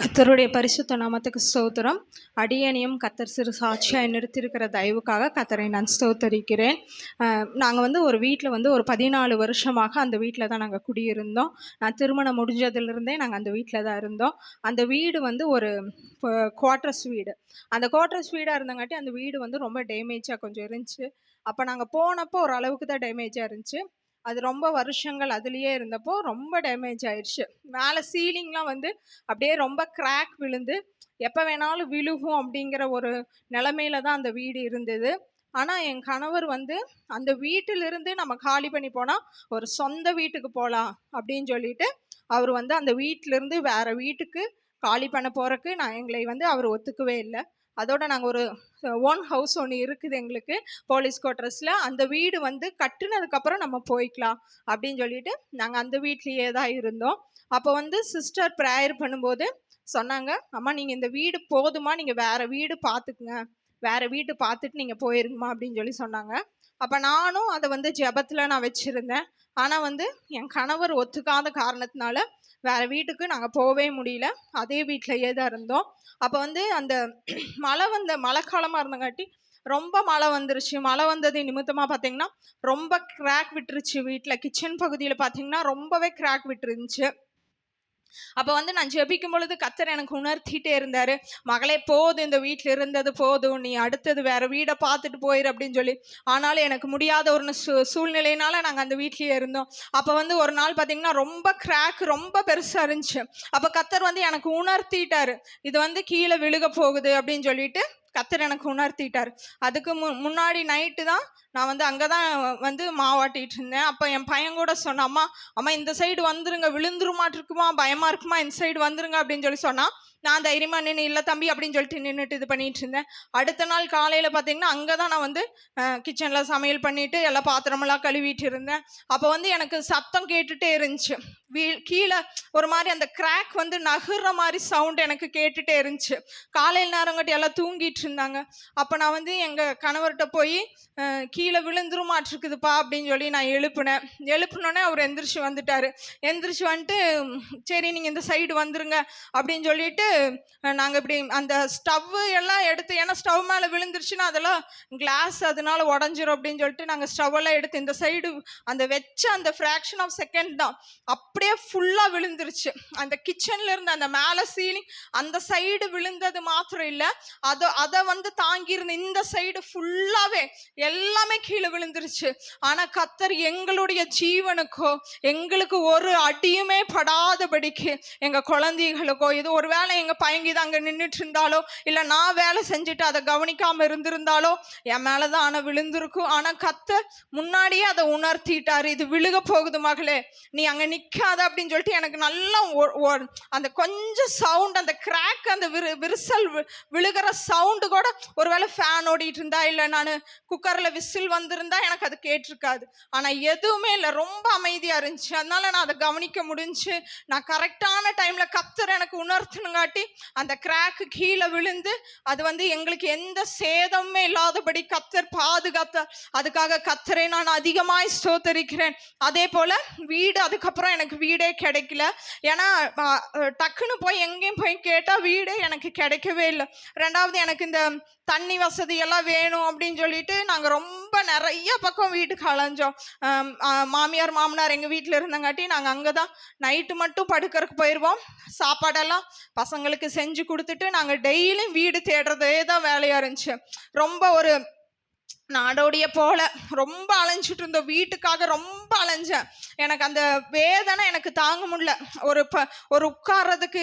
கத்தருடைய பரிசுத்த நாமத்துக்கு ஸ்தோத்திரம். அடியனையும் கத்தர் சிறு சாட்சியாக நிறுத்தியிருக்கிற தயவுக்காக கத்தரை நான் ஸ்தோத்தரிக்கிறேன். நாங்கள் வந்து ஒரு வீட்டில் வந்து ஒரு பதினாலு வருஷமாக அந்த வீட்டில் தான் நாங்கள் குடியிருந்தோம். நான் திருமணம் முடிஞ்சதுலேருந்தே நாங்கள் அந்த வீட்டில் தான் இருந்தோம். அந்த வீடு வந்து ஒரு குவார்ட்டர்ஸ் வீடு. அந்த குவார்ட்டர்ஸ் வீடாக இருந்தங்காட்டி அந்த வீடு வந்து ரொம்ப டேமேஜாக கொஞ்சம் இருந்துச்சு. அப்போ நாங்கள் போனப்போ ஒரு அளவுக்கு தான் டேமேஜாக இருந்துச்சு. அது ரொம்ப வருஷங்கள் அதுலேயே இருந்தப்போ ரொம்ப டேமேஜ் ஆயிடுச்சு மேலே சீலிங்லாம் வந்து அப்படியே ரொம்ப கிராக் விழுந்து எப்போ வேணாலும் விழுகும் அப்படிங்கிற ஒரு நிலமையில தான் அந்த வீடு இருந்தது. ஆனால் என் கணவர் வந்து அந்த வீட்டிலிருந்து நம்ம காலி பண்ணி போனால் ஒரு சொந்த வீட்டுக்கு போகலாம் அப்படின்னு சொல்லிட்டு அவர் வந்து அந்த வீட்டிலேருந்து வேறு வீட்டுக்கு காலி பண்ண போகிறக்கு நான் எங்களை வந்து அவர் ஒத்துக்கவே இல்லை. அதோட நாங்கள் ஒரு ஓன் ஹவுஸ் ஒன்று இருக்குது எங்களுக்கு போலீஸ் குவார்ட்டர்ஸில் அந்த வீடு வந்து கட்டுனதுக்கப்புறம் நம்ம போய்க்கலாம் அப்படின்னு சொல்லிட்டு நாங்கள் அந்த வீட்லேயே தான் இருந்தோம். அப்போ வந்து சிஸ்டர் ப்ரேயர் பண்ணும்போது சொன்னாங்க அம்மா நீங்கள் இந்த வீடு போதுமா? நீங்கள் வேறு வீடு பார்த்துக்குங்க வேறு வீட்டு பார்த்துட்டு நீங்கள் போயிருங்கம்மா அப்படின்னு சொல்லி சொன்னாங்க. அப்போ நானும் அதை வந்து ஜபத்தில் நான் வச்சுருந்தேன். ஆனால் வந்து என் கணவர் ஒத்துக்காத காரணத்தினால வேறு வீட்டுக்கு நாங்கள் போகவே முடியல. அதே வீட்டிலையே தான் இருந்தோம். அப்போ வந்து அந்த மழை வந்த மழை காலமாக இருந்தங்காட்டி ரொம்ப மழை வந்துருச்சு. மழை வந்தது நிமித்தமாக பார்த்தீங்கன்னா ரொம்ப கிராக் விட்டுருச்சு வீட்டில் கிச்சன் பகுதியில் பார்த்தீங்கன்னா ரொம்பவே கிராக் விட்டுருந்துச்சு. அப்போ வந்து நான் ஜெபிக்கும் பொழுது கத்தர் எனக்கு உணர்த்திட்டே இருந்தார். மகளே போதும் இந்த வீட்டில் இருந்தது போதும் நீ அடுத்தது வேற வீடை பார்த்துட்டு போயிரு அப்படின்னு சொல்லி. ஆனாலும் எனக்கு முடியாத ஒரு சூ சூழ்நிலையினால நாங்கள் அந்த வீட்லேயே இருந்தோம். அப்போ வந்து ஒரு நாள் பார்த்தீங்கன்னா ரொம்ப கிராக் ரொம்ப பெருசாக இருந்துச்சு. அப்போ கத்தர் வந்து எனக்கு உணர்த்திட்டாரு. இது வந்து கீழே விழுக போகுது அப்படின்னு சொல்லிட்டு கத்தர் எனக்கு உணர்த்திட்டார். அதுக்கு மு முன்னாடி நைட்டு தான் நான் வந்து அங்கே தான் வந்து மாவாட்டிகிட்டு இருந்தேன். அப்போ என் பையன் கூட சொன்னாம்மா அம்மா அம்மா இந்த சைடு வந்துருங்க. விழுந்துருமாட்டிருக்குமா? பயமாக இருக்குமா? இந்த சைடு வந்துருங்க. அப்படின்னு சொல்லி சொன்னால் நான் தைரியமாக நின்று இல்லை தம்பி அப்படின்னு சொல்லிட்டு நின்றுட்டு இது பண்ணிட்டு இருந்தேன். அடுத்த நாள் காலையில் பார்த்தீங்கன்னா அங்கே தான் நான் வந்து கிச்சனில் சமையல் பண்ணிட்டு எல்லாம் பாத்திரமெல்லாம் கழுவிட்டு இருந்தேன். அப்போ வந்து எனக்கு சத்தம் கேட்டுகிட்டே இருந்துச்சு. வீ கீழே ஒரு மாதிரி அந்த கிராக் வந்து நகுற மாதிரி சவுண்ட் எனக்கு கேட்டுகிட்டே இருந்துச்சு. காலையில் நேரங்கட்டி எல்லாம் தூங்கிட்டு இருந்தாங்க. அப்போ நான் வந்து எங்கள் கணவர்கிட்ட போய் கீழே விழுந்துருமாட்டிருக்குதுப்பா அப்படின்னு சொல்லி நான் எழுப்புனேன். எழுப்புனோடனே அவர் எந்திரிச்சு வந்துட்டார். எந்திரிச்சு வந்துட்டு சரி நீங்கள் இந்த சைடு வந்துருங்க அப்படின்னு சொல்லிட்டு நாங்கள் இப்படி அந்த ஸ்டவ்வு எல்லாம் எடுத்து ஏன்னா ஸ்டவ் மேலே விழுந்துருச்சுன்னா அதெல்லாம் கிளாஸ் அதனால உடஞ்சிரும் அப்படின்னு சொல்லிட்டு நாங்கள் ஸ்டவ்வெல்லாம் எடுத்து இந்த சைடு அந்த வச்ச அந்த ஃப்ராக்ஷன் ஆஃப் செகண்ட் தான் அப்படியே ஃபுல்லாக விழுந்துருச்சு. அந்த கிச்சனில் இருந்த அந்த மேலே சீலிங் அந்த சைடு விழுந்தது மாத்திரம் இல்லை அதை அதை வந்து தாங்கியிருந்த இந்த சைடு ஃபுல்லாகவே எல்லாமே கீழே விழுந்துருச்சு. ஆனால் கத்தர் எங்களுடைய ஜீவனுக்கோ எங்களுக்கு ஒரு அடியுமே படாதபடிக்கு எங்கள் குழந்தைகளுக்கோ இது ஒரு வேலை எங்கள் பையங்கி தான் அங்கே நின்றுட்டு இருந்தாலோ இல்லை நான் வேலை செஞ்சுட்டு அதை கவனிக்காமல் இருந்திருந்தாலோ என் மேலே தான் ஆனால் விழுந்திருக்கும். ஆனால் கத்த முன்னாடியே அதை உணர்த்திட்டாரு. இது விழுக போகுது மகளே நீ அங்கே நிற்காத அப்படின்னு சொல்லிட்டு எனக்கு நல்லா அந்த கொஞ்சம் சவுண்ட் அந்த கிராக் அந்த விரு விரிசல் விழுகிற சவுண்டு கூட ஒருவேளை ஃபேன் ஓடிட்டு இருந்தா இல்லை நான் குக்கரில் விசில் வந்திருந்தா எனக்கு அது கேட்டிருக்காது. ஆனால் எதுவுமே இல்லை ரொம்ப அமைதியாக இருந்துச்சு. அதனால நான் அதை கவனிக்க முடிஞ்சு நான் கரெக்டான டைமில் கத்தர் எனக்கு உணர்த்தினுங்காட்டி அந்த கிராக்கு கீழே விழுந்து அது வந்து எங்களுக்கு எந்த சேதமுமே இல்லாதபடி கத்தர் பாதுகாத்த அதுக்காக கத்தரை நான் அதிகமாய் ஸ்தோத்தரிக்கிறேன். அதே போல் வீடு அதுக்கப்புறம் எனக்கு வீடே கிடைக்கல. ஏன்னா டக்குன்னு போய் எங்கேயும் போய் கேட்டால் வீடே எனக்கு கிடைக்கவே இல்லை. ரெண்டாவது எனக்கு இந்த தண்ணி வசதி எல்லாம் வேணும் அப்படின்னு சொல்லிட்டு நாங்கள் ரொம்ப நிறைய பக்கம் வீட்டுக்கு அலைஞ்சோம் மாமியார் மாமனார் எங்கள் வீட்டில் இருந்தங்காட்டி நாங்கள் அங்கே தான் நைட்டு மட்டும் படுக்கிறதுக்கு போயிடுவோம் சாப்பாடெல்லாம் பசங்க அவங்களுக்கு செஞ்சு கொடுத்துட்டு நாங்கள் டெய்லியும் வீடு தேடுறதே தான் வேலையாக இருந்துச்சு. ரொம்ப ஒரு நாடோடிய போல ரொம்ப அலைஞ்சிட்டு இருந்தோம் வீட்டுக்காக ரொம்ப அலைஞ்சேன். எனக்கு அந்த வேதனை எனக்கு தாங்க முடியல. ஒரு ப ஒரு உட்கார்றதுக்கு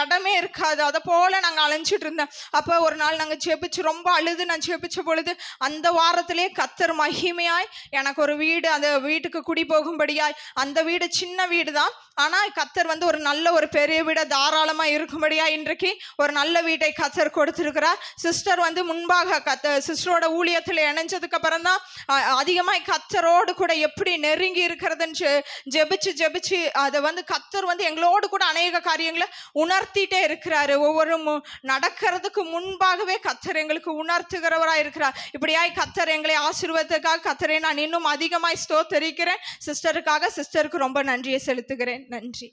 இடமே இருக்காது. அதை போல் நாங்கள் அலைஞ்சிட்டு இருந்தேன். அப்போ ஒரு நாள் நாங்கள் செபிச்சு ரொம்ப அழுது. நான் செபிச்ச பொழுது அந்த வாரத்திலே கத்தர் மகிமையாய் எனக்கு ஒரு வீடு அந்த வீட்டுக்கு குடி போகும்படியாய் அந்த வீடு சின்ன வீடு தான். ஆனால் கத்தர் வந்து ஒரு நல்ல ஒரு பெரிய வீடை தாராளமாக இருக்கும்படியா இன்றைக்கு ஒரு நல்ல வீட்டை கத்தர் கொடுத்துருக்கிறார். சிஸ்டர் வந்து முன்பாக கத்த சிஸ்டரோட ஊழியத்தில் இணைஞ்சதுக்கு அப்புறம் தான் அதிகமாக கத்தரோடு கூட எப்படி நெருங்கி இருக்கிறதுன்னு ஜெபிச்சு ஜெபிச்சு அதை வந்து கத்தர் வந்து எங்களோடு கூட அநேக காரியங்களை உணர்த்திட்டே இருக்கிறாரு. ஒவ்வொரு நடக்கிறதுக்கு முன்பாகவே கத்தர் எங்களுக்கு உணர்த்துகிறவராக இருக்கிறார். இப்படியாய் கத்தர் எங்களை ஆசீர்வாதத்துக்காக கத்தரை நான் இன்னும் அதிகமாய் ஸ்தோத்தரிக்கிறேன். சிஸ்டருக்காக சிஸ்டருக்கு ரொம்ப நன்றியை செலுத்துகிறேன். நன்றி.